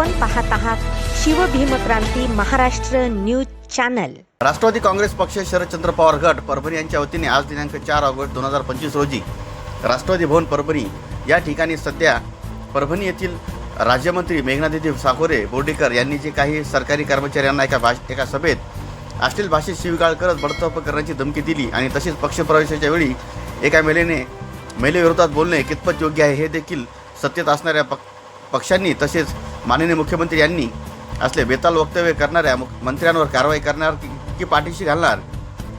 आपण पाहत आहात शिवभीमक्रांती महाराष्ट्र न्यूज चॅनल. राष्ट्रवादी काँग्रेस पक्ष शरदचंद्र पवार गट परभणी यांच्या वतीने आज दिनांक चार ऑगस्ट दोन हजार पंचवीस रोजी राष्ट्रवादी भवन परभणी या ठिकाणी सध्या परभणी येथील राज्यमंत्री मेघनादिदी साखोरे बोर्डीकर यांनी जे काही सरकारी कर्मचाऱ्यांना एका भाष एका सभेत अश्लील भाषेत शिवीगाळ करत बडतर्फ करण्याची धमकी दिली आणि तसेच पक्षप्रवेशाच्या वेळी एका महिलेने महिलेविरोधात बोलणे कितपत योग्य आहे हे देखील सत्तेत असणाऱ्या पक पक्षांनी तसेच माननीय मुख्यमंत्री यांनी असले बेताल वक्तव्य करणाऱ्या मंत्र्यांवर कारवाई करणार की की पाठीशी घालणार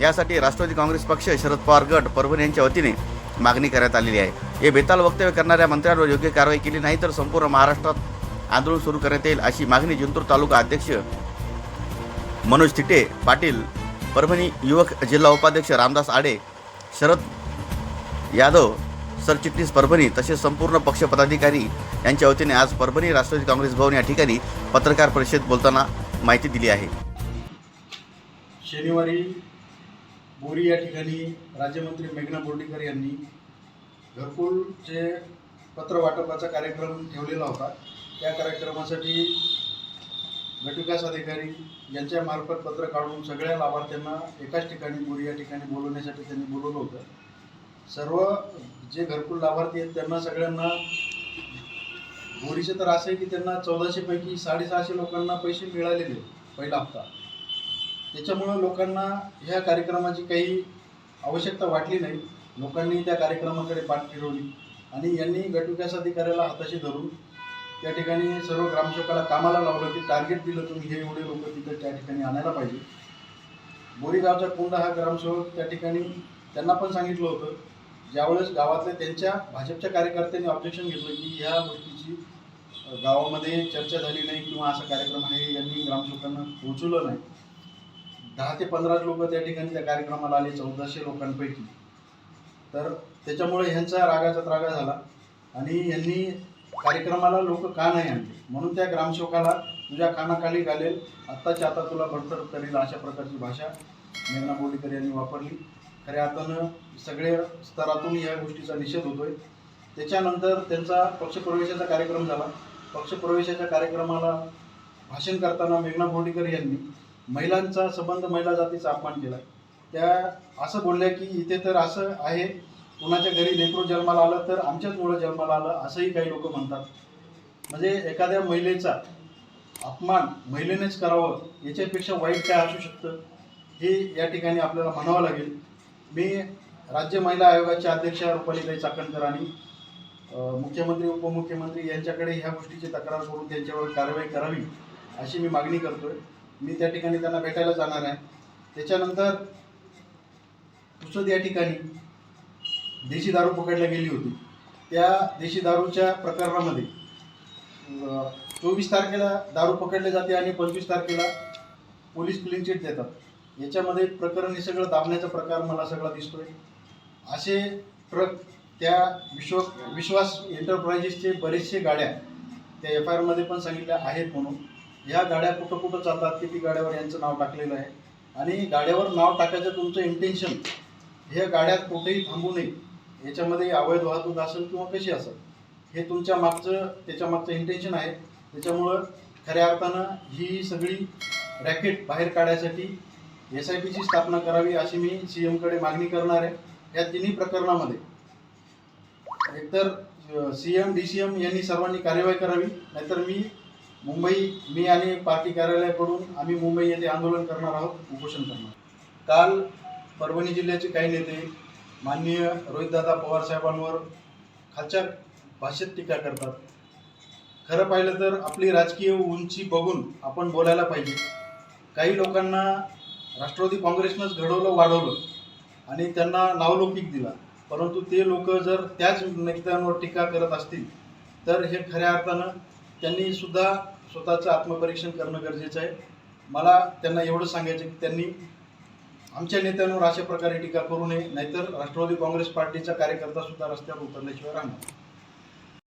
यासाठी राष्ट्रवादी काँग्रेस पक्ष शरद पवार गट परभणी यांच्या वतीने मागणी करण्यात आलेली आहे. हे बेताल वक्तव्य करणाऱ्या मंत्र्यांवर योग्य कारवाई केली नाही तर संपूर्ण महाराष्ट्रात आंदोलन सुरू करण्यात येईल अशी मागणी जिंतूर तालुका अध्यक्ष मनोज तिटे पाटील परभणी युवक जिल्हा उपाध्यक्ष रामदास आडे शरद यादव सरचिटणीस परभणी तसेच संपूर्ण पक्ष पदाधिकारी यांच्या वतीने आज परभणी राष्ट्रवादी काँग्रेस भवन या ठिकाणी पत्रकार परिषद बोलताना माहिती दिली आहे. शनिवारी बोरी या ठिकाणी राज्यमंत्री मेघना बोर्डीकर यांनी घरकुलचे पत्र वाटपाचा कार्यक्रम ठेवलेला होता. त्या कार्यक्रमासाठी गटविकास अधिकारी यांच्या मार्फत पत्र काढून सगळ्या लाभार्थ्यांना एकाच ठिकाणी बोरी या ठिकाणी बोलवण्यासाठी त्यांनी बोलवलं होतं. सर्व जे घरकुल लाभार्थी आहेत त्यांना सगळ्यांना गोरीचे तर असं आहे की त्यांना चौदाशेपैकी साडेसहाशे लोकांना पैसे मिळालेले पहिला हप्ता. त्याच्यामुळं लोकांना ह्या कार्यक्रमाची काही आवश्यकता वाटली नाही. लोकांनी त्या कार्यक्रमाकडे पाठ फिरवली आणि यांनी गटविकास अधिकाऱ्याला हाताशी धरून त्या ठिकाणी सर्व ग्रामसेवकाला कामाला लावलं की टार्गेट दिलं तुम्ही हे एवढे लोक तिथं त्या ठिकाणी आणायला पाहिजे. बोरीगावचा कोंडा हा ग्रामसेवक त्या ठिकाणी त्यांना पण सांगितलं होतं ज्यावेळेस गावातल्या त्यांच्या भाजपच्या कार्यकर्त्यांनी ऑब्जेक्शन घेतलं की ह्या गोष्टीची गावामध्ये चर्चा झाली नाही किंवा असा कार्यक्रम आहे यांनी ग्रामसेवकांना पोहोचवलं नाही. दहा ते पंधरा लोक त्या ठिकाणी त्या कार्यक्रमाला आले चौदाशे लोकांपैकी. तर त्याच्यामुळे ह्यांचा रागाचा त्रागा झाला आणि यांनी कार्यक्रमाला लोक का नाही आणले? म्हणून त्या ग्रामसेवकाला तुझ्या कानाखाली घालेल आत्ताच्या आता तुला बडतर्फ करेल अशा प्रकारची भाषा मेघना बोर्डीकर यांनी वापरली. खऱ्या अर्थानं सगळे स्तरातून या गोष्टीचा निषेध होतोय. त्याच्यानंतर त्यांचा पक्षप्रवेशाचा कार्यक्रम झाला. पक्षप्रवेशाच्या कार्यक्रमाला भाषण करताना मेघना बोर्डीकर यांनी महिलांचा संबंध महिला जातीचा अपमान केला. त्या असं बोलल्या की इथे तर असं आहे कुणाच्या घरी लेकरू जन्माला आलं तर आमच्याच मुळं जन्माला आलं असंही काही लोक म्हणतात. म्हणजे एखाद्या महिलेचा अपमान महिलेनेच करावं याच्यापेक्षा वाईट काय असू शकतं? हे या ठिकाणी आपल्याला म्हणावं लागेल. मी राज्य महिला आयोगाच्या अध्यक्षा रुपालीताई चाकणकर आणि मुख्यमंत्री उपमुख्यमंत्री यांच्याकडे ह्या गोष्टीची तक्रार करून त्यांच्यावर कारवाई करावी अशी मी मागणी करतोय. मी त्या ठिकाणी त्यांना भेटायला जाणार आहे. त्याच्यानंतर पुसद या ठिकाणी देशी दारू पकडल्या गेली होती. त्या देशी दारूच्या प्रकरणामध्ये चोवीस तारखेला दारू पकडले जाते आणि पंचवीस तारखेला पोलीस क्लीन चिट देतात. याच्यामध्ये प्रकरण हे सगळं दाबण्याचा प्रकार मला सगळा दिसतोय. असे ट्रक त्या विश्व विश्वास एंटरप्राइजेसचे बरेचसे गाड्या त्या एफ आय आरमध्ये पण सांगितल्या आहेत म्हणून. ह्या गाड्या कुठं कुठं चालतात किती गाड्यावर यांचं नाव टाकलेलं आहे. आणि गाड्यावर नाव टाकायचं तुमचं इंटेन्शन हे गाड्यात कुठेही थांबू नये. याच्यामध्ये अवैध वाहतूक असेल किंवा कशी असेल हे तुमच्या मागचं त्याच्या मागचं इंटेन्शन आहे. त्याच्यामुळं खऱ्या अर्थानं ही सगळी रॅकेट बाहेर काढायसाठी एस आय पीची स्थापना करावी अशी मी सी एमकडे मागणी करणार आहे. या तिन्ही प्रकरणामध्ये एकतर C M D C M यांनी सर्वांनी कार्यवाही करावी. नाहीतर मी मुंबई मी आणि पार्टी कार्यालयाकडून आम्ही मुंबई येथे आंदोलन करणार आहोत उपोषण करणार काल परभणी जिल्ह्याचे काही नेते माननीय रोहितदादा पवार साहेबांवर खालच्या भाषेत टीका करतात. खरं पाहिलं तर आपली राजकीय उंची बघून आपण बोलायला पाहिजे. काही लोकांना राष्ट्रवादी काँग्रेसनंच घडवलं वाढवलं आणि त्यांना नावलौकिक दिला. परंतु ते लोक जर त्याच नेत्यांवर टीका करत असतील तर हे खऱ्या अर्थानं त्यांनी सुद्धा स्वतःचं आत्मपरीक्षण करणं गरजेचं आहे. मला त्यांना एवढं सांगायचं की त्यांनी आमच्या नेत्यांवर अशा प्रकारे टीका करू नये नाहीतर राष्ट्रवादी काँग्रेस पार्टीचा कार्यकर्ता सुद्धा रस्त्यावर उतरल्याशिवाय राहणार.